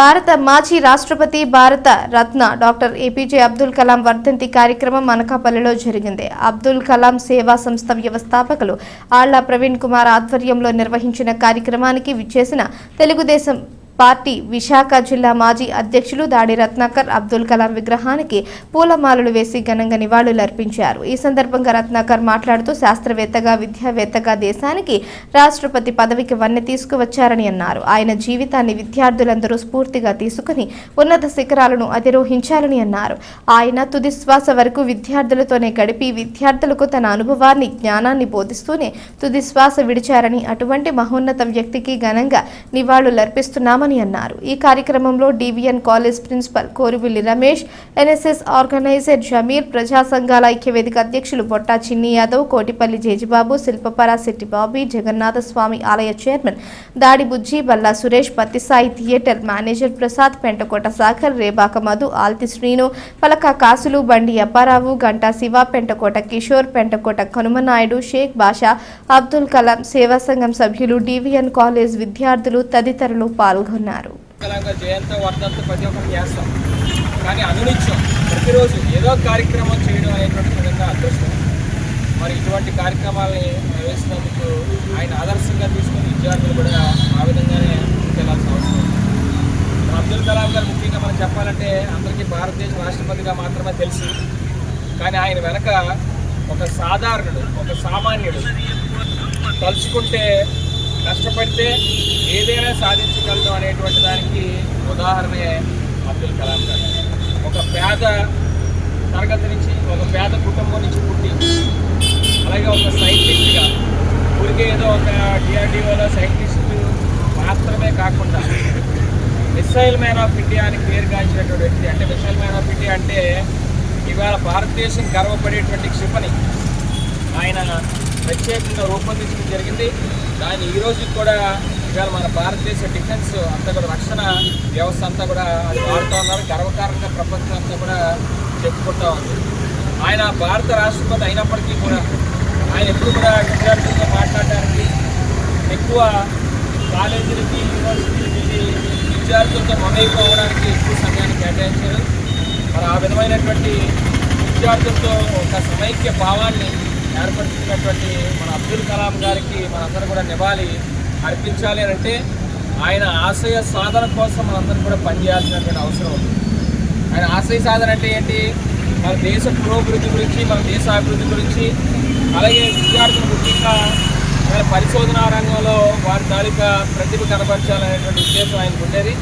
భారత మాజీ రాష్ట్రపతి భారత రత్న డాక్టర్ ఏపీజే అబ్దుల్ కలాం వర్ధంతి కార్యక్రమం అనకాపల్లిలో జరిగింది. అబ్దుల్ కలాం సేవా సంస్థ వ్యవస్థాపకులు ఆళ్ళ ప్రవీణ్ కుమార్ ఆధ్వర్యంలో నిర్వహించిన కార్యక్రమానికి విచ్చేసిన తెలుగుదేశం పార్టీ విశాఖ జిల్లా మాజీ అధ్యక్షులు దాడి రత్నాకర్ అబ్దుల్ కలాం విగ్రహానికి పూలమాలలు వేసి ఘనంగా నివాళులర్పించారు ఈ సందర్భంగా రత్నాకర్ మాట్లాడుతూ శాస్త్రవేత్తగా విద్యావేత్తగా దేశానికి రాష్ట్రపతి పదవికి వన్నె తీసుకువచ్చారని అన్నారు. ఆయన జీవితాన్ని విద్యార్థులందరూ స్ఫూర్తిగా తీసుకుని ఉన్నత శిఖరాలను అధిరోహించాలని అన్నారు. ఆయన తుది శ్వాస వరకు విద్యార్థులతోనే గడిపి విద్యార్థులకు తన అనుభవాన్ని జ్ఞానాన్ని బోధిస్తూనే తుది శ్వాస విడిచారని అటువంటి మహోన్నత వ్యక్తికి ఘనంగా నివాళులర్పిస్తున్నామని అన్నారు. ఈ కార్యక్రమంలో DVN college principal Koruvilli Ramesh NSS organiser Jameer ప్రజా సంఘాల ఐక్యవేదిక అధ్యక్షులు బొట్టా చిన్ని యాదవ్ కోటిపల్లి జేజిబాబు శిల్పపరాశెట్టి బాబీ జగన్నాథ స్వామి ఆలయ chairman Dadi Bujji Balla Suresh Pattisai theatre manager Prasad Pentakota Sagar Rebaka Madhu Althi Srinu Palaka Kasulu Bandi Apparao Ganta Shiva Pentakota Kishore Pentakota కనుమనాయుడు Sheikh బాషా అబ్దుల్ కలాం సేవా సంఘం సభ్యులు డివిఎన్ కాలేజ్ విద్యార్థులు తదితరులు పాల్గొన్నారు పాల్గొన్నారు జయంతో వర్ధంతో ప్రతి ఒక్కరు చేస్తాం. కానీ అనునిత్యం ప్రతిరోజు ఏదో కార్యక్రమం చేయడం అనేటువంటి విధంగా అదృష్టం. మరి ఇటువంటి కార్యక్రమాలని వేసినందుకు ఆయన ఆదర్శంగా తీసుకుని విద్యార్థులు కూడా ఆ విధంగానే ముందుకెళ్ళాల్సిన అవసరం అబ్దుల్ కలాం గారు ముఖ్యంగా మనం చెప్పాలంటే అందరికీ భారతదేశ రాష్ట్రపతిగా మాత్రమే తెలుసు. కానీ ఆయన వెనక ఒక సాధారణుడు ఒక సామాన్యుడు తలుచుకుంటే కష్టపడితే ఏదైనా సాధించగలడం అనేటువంటి దానికి ఉదాహరణే అబ్దుల్ కలాం గారు. ఒక పేద తరగతి నుంచి ఒక పేద కుటుంబం నుంచి పుట్టి అలాగే ఒక సైంటిస్ట్గా ఊరికే ఏదో ఒక డిఆర్డిఓలో సైంటిస్ట్ మాత్రమే కాకుండా మిసైల్ మ్యాన్ ఆఫ్ ఇండియా అని పేరు కాల్చినటువంటి వ్యక్తి అంటే మిసైల్ మ్యాన్ ఆఫ్ ఇండియా అంటే ఇవాళ భారతదేశం గర్వపడేటువంటి క్షిపణి. ఆయన ప్రత్యేకంగా రూపొందించడం జరిగింది. దాన్ని ఈ రోజు కూడా ఇవాళ మన భారతదేశ డిఫెన్స్ అంతా కూడా రక్షణ వ్యవస్థ అంతా కూడా అది వాడుతూ ఉన్నారు. గర్వకారంగా ప్రపంచం అంతా కూడా చెప్పుకుంటా ఉంది. ఆయన భారత రాష్ట్రపతి అయినప్పటికీ కూడా ఆయన ఎప్పుడు కూడా విద్యార్థులతో మాట్లాడడానికి ఎక్కువ కాలేజీలకి యూనివర్సిటీలకి వెళ్ళి విద్యార్థులతో మమేకం ఎక్కువ సమయాన్ని కేటాయించారు. మరి ఆ విధమైనటువంటి విద్యార్థులతో ఒక సమైక్య భావాన్ని ఏర్పరుచుకున్నటువంటి మన అబ్దుల్ కలాం గారికి మనందరం కూడా నివాళి అర్పించాలి అని అంటే ఆయన ఆశయ సాధన కోసం మనందరం కూడా పనిచేయాల్సినటువంటి అవసరం ఉంది. ఆయన ఆశయ సాధన అంటే ఏంటి? మన దేశ పురోభివృద్ధి గురించి మన దేశ అభివృద్ధి గురించి అలాగే విద్యార్థులు ముఖ్యంగా మన పరిశోధనా రంగంలో వారి తాలూకా ప్రతిభ కనపరచాలనేటువంటి ఉద్దేశం ఆయనకు ఉండేది.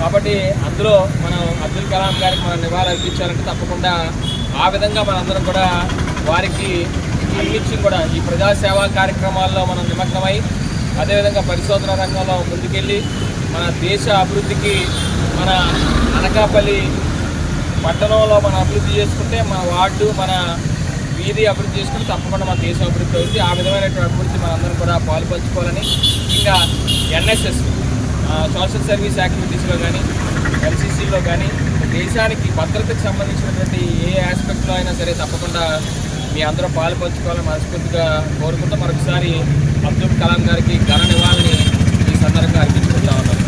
కాబట్టి అందులో మనం అబ్దుల్ కలాం గారికి మనం నివాళి అర్పించాలంటే తప్పకుండా ఆ విధంగా మనందరం కూడా వారికి అన్నించి కూడా ఈ ప్రజాసేవా కార్యక్రమాల్లో మనం నిమగ్నమై అదేవిధంగా పరిశోధన రంగంలో ముందుకెళ్ళి మన దేశ అభివృద్ధికి మన అనకాపల్లి పట్టణంలో మనం అభివృద్ధి చేసుకుంటే మన వార్డు మన వీధి అభివృద్ధి చేసుకుంటే తప్పకుండా మన దేశం అభివృద్ధి అవుతుంది ఆ విధమైనటువంటి అభివృద్ధి మనందరం కూడా పాల్పంచుకోవాలని ఇంకా ఎన్ఎస్ఎస్ సోషల్ సర్వీస్ యాక్టివిటీస్లో కానీ ఎల్సీసీలో కానీ దేశానికి భద్రతకు సంబంధించినటువంటి ఏ ఆస్పెక్ట్లో అయినా సరే తప్పకుండా మీ అందరూ పాలు పంచుకోవాలని మనస్ఫూర్తిగా కోరుకుంటూ మరొకసారి అబ్దుల్ కలాం గారికి ఘన నివాళిని ఈ సందర్భంగా అర్పించుకుంటా ఉన్నాను.